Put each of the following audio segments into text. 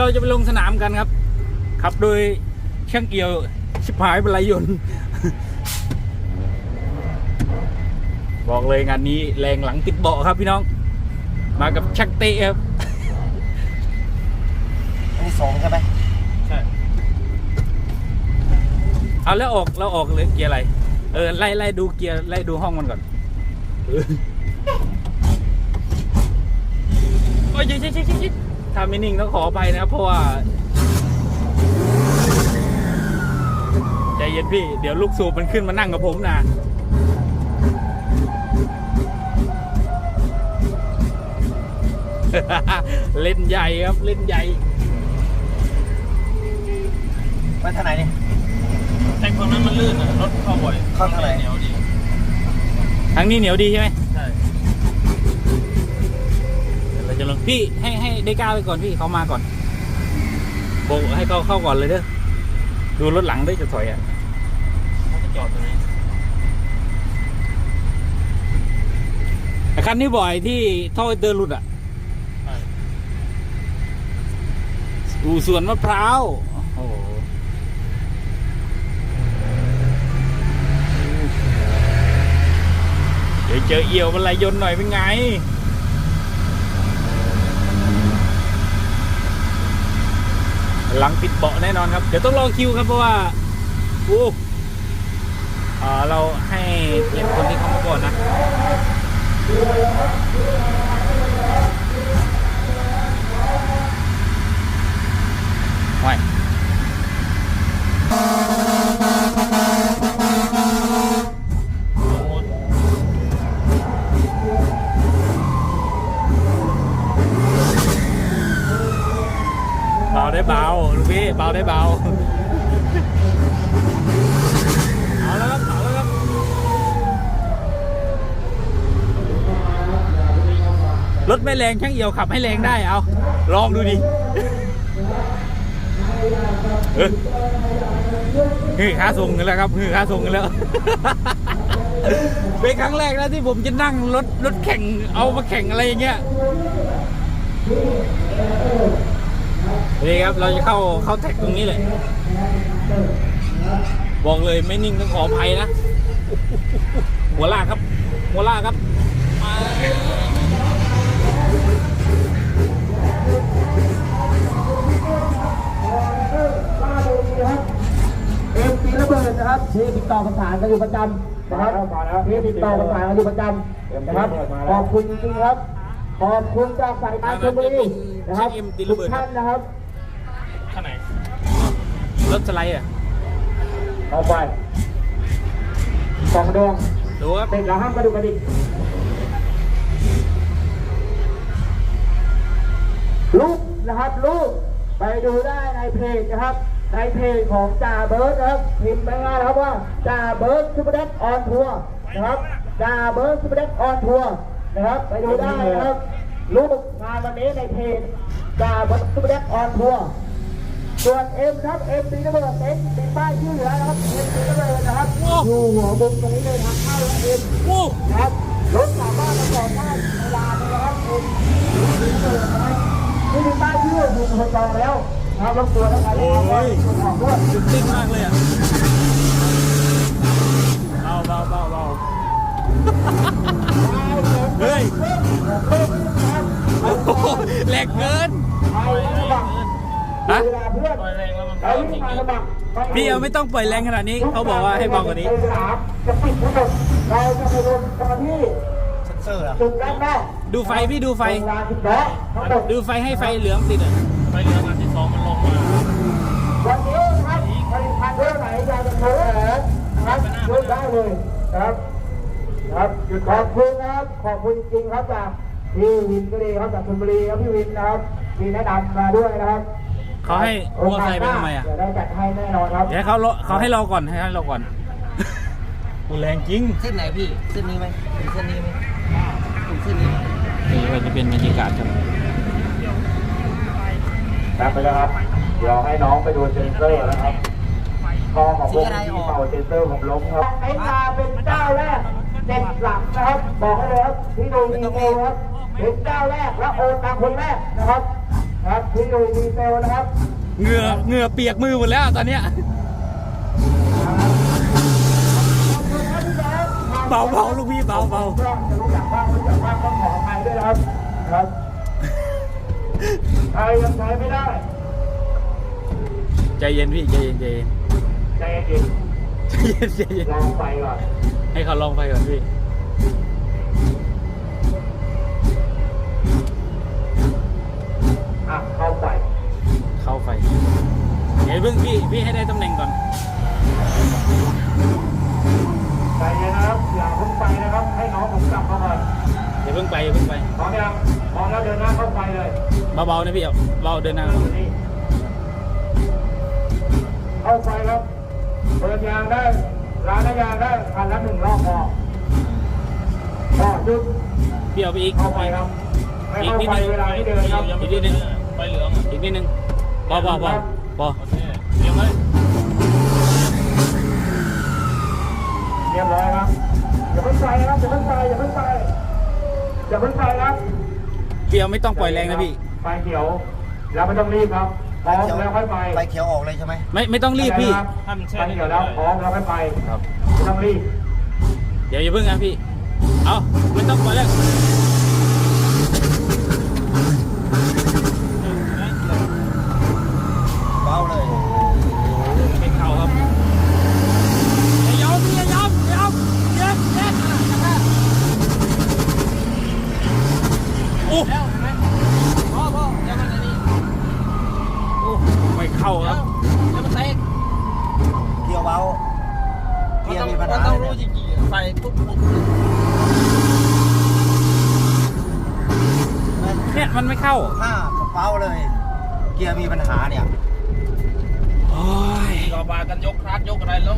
ยวเราจะไปลงสนามกันครับ ขับโดยช่างเกี่ยวชิบหายบรรลัยยนต์บอกเลยงานนี้แรงหลังติดเบาะครับพี่น้อง มากับช่างเตะครับอันนี้สองใช่ไหมใช่เอาแล้วออกเราออกเลยเกียร์อะไร เออไล่ไล่ดูเกียร์ไล่ดูห้องมันก่อนเออโอ้ยชิชิชิชิ ถ้าไม่นิ่งต้องขอไปนะครับเพราะว่าใจเย็นพี่ เดี๋ยวลูกสูบมันขึ้นมานั่งกับผมนะเล่นใหญ่ครับเล่นใหญ่ไปทางไหนนี่แต่คนนั้นมันลื่นอะรถเข้าบ่อยเข้าทางไหน เหนียวดี ทางนี้เหนียวดีใช่ไหม พี่ให้ให้ได้ก้าวไปก่อนพี่เขามาก่อนโบกให้เขาเข้าก่อนเลยเด้อดูรถหลังได้จะถอยอะเขาจะจอดตรงนี้ไอ้คันนี้บ่อยที่ท่อเตอร์หลุดอะใช่อู่สวนมะพร้าวโอ้โหเดี๋ยวเจอเอี่ยวบรรลัยยนต์หน่อยเป็นไง หลังติดเบาะแน่นอนครับ เดี๋ยวต้องรอคิวครับเพราะว่าโอ้อ่าเราให้เกียนคนที่เขามาก่อนนะไว้ ได้เบาลูกพี่เบาได้เบาเอาแล้วครับเอาแล้วครับรถไม่แรงช่างเอียวขับให้แรงได้เอาลองดูดิเฮ้ยฮือค่าส่งกันแล้วครับฮือค่าส่งกันแล้วเป็นครั้งแรกแล้วที่ผมจะนั่งรถรถแข่งเอามาแข่งอะไรอย่างเงี้ย นี่ครับเราจะเข้าเข้าแท็กตรงนี้เลยบอกเลยไม่นิ่งต้องขออภัยนะ หัวลากครับ หัวลากครับมาเอ็มปีระเบิดนะครับที่ติดต่อประสานกันอยู่ประจำนะครับที่ติดต่อประสานกันอยู่ประจำนะครับขอบคุณจริงๆครับขอบคุณจากสายการชลบุรีนะครับทุกท่านนะครับ ข้างไหนรถสไลด์อะต่อไปสองดวงดูครับเป็นละห้ามกระดูกกระดิกลูกนะครับลูกไปดูได้ในเพจนะครับ ในเพจของจ่าเบิร์ดนะครับพิมพ์ไปง่ายนะครับว่าจ่าเบิร์ดซูเปอร์เด็กออนทัวร์นะครับจ่าเบิร์ดซูเปอร์เด็กออนทัวร์นะครับ ไปดูได้นะครับ ลูกงานวันนี้ในเพจจ่าเบิร์ดซูเปอร์เด็กออนทัวร์ ส่วนเอ็มครับเอ็มตีระเบิดเอ็มติดป้ายชื่อเหลือนะครับเอ็มตีระเบิดนะครับอยู่หัวมุมตรงนี้เลยทางเข้าแล้วเอ็มนะครับรถสามารถมาจอดได้เวลาเลยนะครับเอ็มตีระเบิดนะครับนี่มีป้ายชื่ออยู่คนจองแล้วนะครับรบกวนนะครับเอาไว้คนออกด้วยจุดติ้งมากเลยอะเบาเบาเบาเบาเฮ้ยโอ้โหแหลกเกิน ไปสมัคร ฮะ เวลาเพื่อน ปล่อยแรงแล้วมันเราที่มาสมัครพี่เอาไม่ต้องปล่อยแรงขนาดนี้ เขาบอกว่าให้เบากว่านี้ในสนามจะปิดทั้งหมดเราจะไปลงกันที่เซ็นเซอร์อะจุดแรกแรกดูไฟพี่ดูไฟเวลาสิบล้อทั้งหมดดูไฟให้ไฟเหลืองติดอะไฟเรืออันที่สองมันลงมาวันนี้นะครับผลิตภัณฑ์เรื่องไหนอยากจะโชว์แหวนนะครับช่วยได้เลยนะครับนะครับขอบคุณนะครับขอบคุณจริงๆครับจากพี่วินก็ดีครับจากชลบุรีครับพี่วินนะครับที่แนะนำมาด้วยนะครับ เขาให้มอเตอร์ไซค์ไปทำไมอะ เดี๋ยวได้จัดให้แน่นอนครับ เดี๋ยวให้เขารอเขาให้รอก่อนให้รอก่อนกูแรงจริง เส้นไหนพี่เส้นนี้ไหมถึงเส้นนี้ไหมถึงเส้นนี้นี่ก็จะเป็นบรรยากาศครับครับไปแล้วครับ เดี๋ยวให้น้องไปดูเซนเซอร์นะครับกองของพวกที่เป่าเซนเซอร์ผมล้มครับไอ้มาเป็นเจ้าแรกเจ็ดหลังนะครับ บอกให้เลยครับที่ดูอีเมลครับเป็นเจ้าแรกและโอนตามคนแรกนะครับนะ ครับพี่หนุ่ยดีเซลนะครับเหงื่อเหงื่อเปียกมือหมดแล้วตอนเนี้ยเบาเบาลูกพี่เบาเบาก็จะรู้จักบ้างรู้จักบ้างต้องขออภัยด้วยนะครับครับใครยังใช้ไม่ได้ใจเย็นพี่ใจเย็นใจเย็นใจเย็นใจเย็นใจเย็นลองไปก่อนให้เขาลองไฟก่อนพี่ ดี๋ยวเพิ่งพี่พี่ให้ได้ตำแหน่งก่อนใจเย็นนะครับอย่าเพิ่งไปนะครับ ให้น้องผมกลับมาก่อนอย่าเพิ่งไปอย่าเพิ่งไปพร้อมยังพร้อมแล้วเดินหน้าเข้าไปเลยเบาๆนะพี่เอาเบาเดินหน้านี่เข้าไปครับเปิดยางได้ ร้านน้ำยางได้คันละหนึ่งรอบพอพอหยุดพี่เอาไปอีกเข้าไปครับไม่อีกเข้านิดไปนึงเวลาที่เดินครับอีกนิดนึงไฟเหลืองอีกนิดนึงพอพอพอ พอเดี๋ยวไหมเรียบร้อยครับ อย่าเพิ่งไปนะครับ อย่าเพิ่งไป อย่าเพิ่งไป อย่าเพิ่งไปครับพี่เอาไม่ต้องปล่อยแรงนะพี่ ไฟเขียว แล้วไม่ต้องรีบครับพร้อมแล้วค่อยไป ไฟเขียวออกเลยใช่ไหมไม่ไม่ต้องรีบพี่ไฟเขียวแล้วพร้อมแล้วค่อยไปครับไม่ต้องรีบ เดี๋ยวอย่าเพิ่งนะพี่ เอาไม่ต้องปล่อยแรง เบาเลย ไม่เข้าครับอย่ายอมพี่อย่ายอมอย่ายอมเย็นเย็นโอ้ แล้วเห็นไหมพ่อพ่อแล้วมันอันนี้ โอ้ไม่เข้าครับ แล้วมันเตะ เกี่ยวเบาเกียร์มีปัญหาต้องเลรู้ยจเนี่ยริงๆใส่ปุ๊บปุ๊บเนี่ยมันไม่เข้าห้าเบาเลย เกียร์มีปัญหาเนี่ยโอ้ยก็บากันยกคลาสยกอะไรแล้ว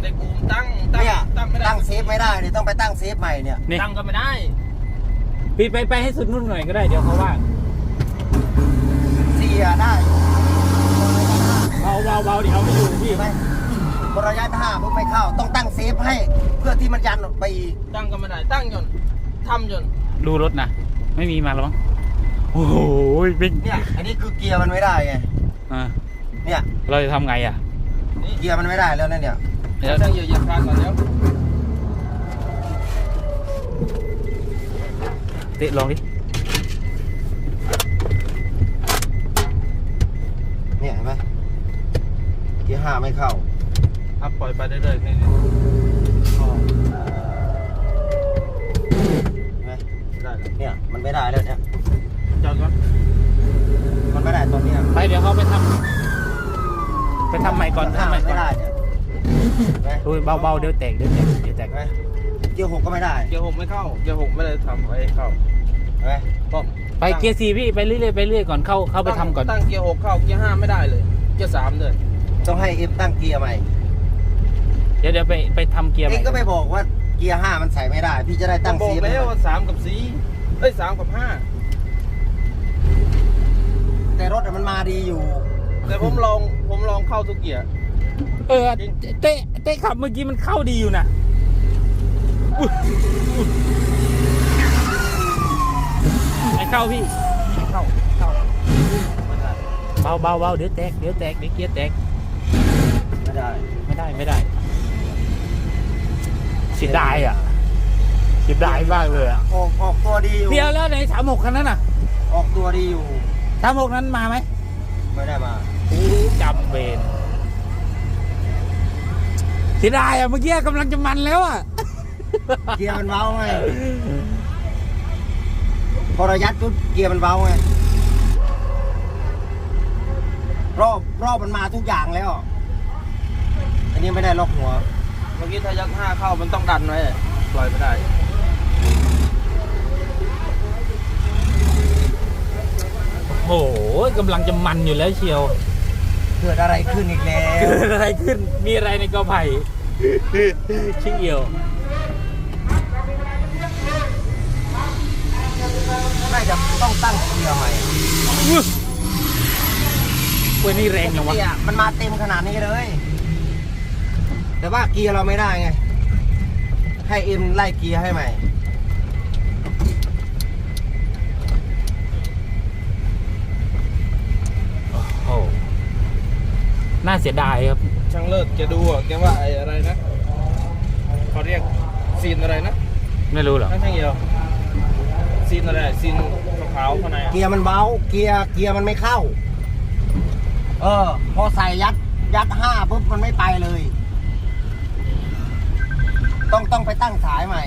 ในบูมตั้งตั้งเนี่ยตั้งไม่ได้ตั้งเซฟไม่ได้เนี่ยต้องไปตั้งเซฟใหม่เนี่ยนี่ตั้งก็ไม่ได้พี่ไปไปให้สุดนุ่นหน่อยก็ได้เดี๋ยวเขาว่าเสียได้เบาเบาเบาเดี๋ยวเอาไม่อยู่พี่ ใช่ไหมบนระยะห้าปุ๊บไม่เข้า ต้องตั้งเซฟให้เพื่อที่มันยันออกไปอีกตั้งก็ไม่ได้ตั้งจนทำจนดูรถนะไม่มีมาแล้วมั้งโอ้โหบิ๊กเนี่ย อันนี้คือเกียร์มันไม่ได้ไงอ่าเนี่ยเราจะทำไงอะเกียร์มันไม่ได้แล้วนะเนี่ยเดี๋ยวตั้งเหยียบเหยียบคลาสก่อนเดี๋ยวเตะลองดิเนี่ยเห็นไหมเกียร์ห้าไม่เข้า อะปล่อยไปเรื่อยๆนี่เห็นไหมได้แล้วเนี่ยมันไม่ได้แล้วเนี่ยจอดก่อนมันไม่ได้ตอนเนี้ยไปเดี๋ยวเขาไปทำไปทำใหม่ก่อนห้าทำใหม่มันก่อไม่นได้เนี่ยเห็นไหมดูเบาๆเดี๋ยวแตกเดี๋ยวแตกเดี๋ยวแตกเห็นไหมเกียร์หกก็ไม่ได้ เกียร์หกไม่เข้า เกียร์หกไม่ได้ทำไว้เข้าเห็นไหมก็ไปเกียร์สี่พี่ไปเรื่อยๆไปเรื่อยก่อนเข้าเข้าไปทำก่อน ตั้งเกียร์หกเข้าเกียร์ห้าไม่ได้เลย เกียร์สามเลย ต้องให้เอ็มตั้งเกียร์ใหม่ เดี๋ยวเดี๋ยวไปไปทำเกียร์ใหเอ็ม่งก็ไม่บอกว่าเกียร์ห้ามันใส่ไม่ได้ พี่จะได้ตั้งบอเซกฟแล้วว่าสามกับสี่เอ้ยสามกับห้าแต่รถอะมันมาดีอยู่ แต่ผมลองผมลองเข้าทุกเกียร์ เออเตะเตะขับเมื่อกี้มันเข้าดีอยู่นะอุ๊ยอุ๊ยไม่เข้าพี่ไม่เข้าเข้าเบาเบาเบาเดี๋ยวแตกเดี๋ยวแตกเดี๋ยวเกียร์แตกไม่ได้ไม่ได้ไม่ได้เสียดายอะเสียดายมากเลยอะออกออกตัวดีอยู่เดียวแล้วในสามหกคันนั้นน่ะออกตัวดีอยู่สามหกนั้นมาไหมไม่ได้มาจำเบนเสียดายอะเมื่อกี้กำลังจะมันแล้วอะเกียร์มันเบาไงพอเรายัดปุ๊บเกียร์มันเบาไงรอบรอบมันมาทุกอย่างแล้ว อันนี้ไม่ได้ล็อกหัวเมื่อกี้ถ้ายัดห้าเข้ามันต้องดันไว้ปล่อยไม่ได้โอ้โหกำลังจะมันอยู่แล้วเชียว เกิดอะไรขึ้นอีกแล้ว เกิดอะไรขึ้น มีอะไรในกอไผ่ชิงเอียวน่าจะต้องตั้งเกียร์ใหม่เว้ยนี่แรงจังวะเกียร์มันมาเต็มขนาดนี้เลย แต่ว่าเกียร์เราไม่ได้ไง ให้เอ็มไล่เกียร์ให้ใหม่ โอ้น่าเสียดายครับ ช่างเลิศจะดูอะแกว่าไอ้อะไรนะเขาเรียกซีนอะไรนะไม่รู้หรอช่างช่างเหี่ยวซีนอะไรซีนขาวข้างในเกียร์มันเบา เกียร์เกียร์มันไม่เข้า เออ พอใส่ยัดยัดห้าปุ๊บมันไม่ไปเลย ต้องต้องไปตั้งสายใหม่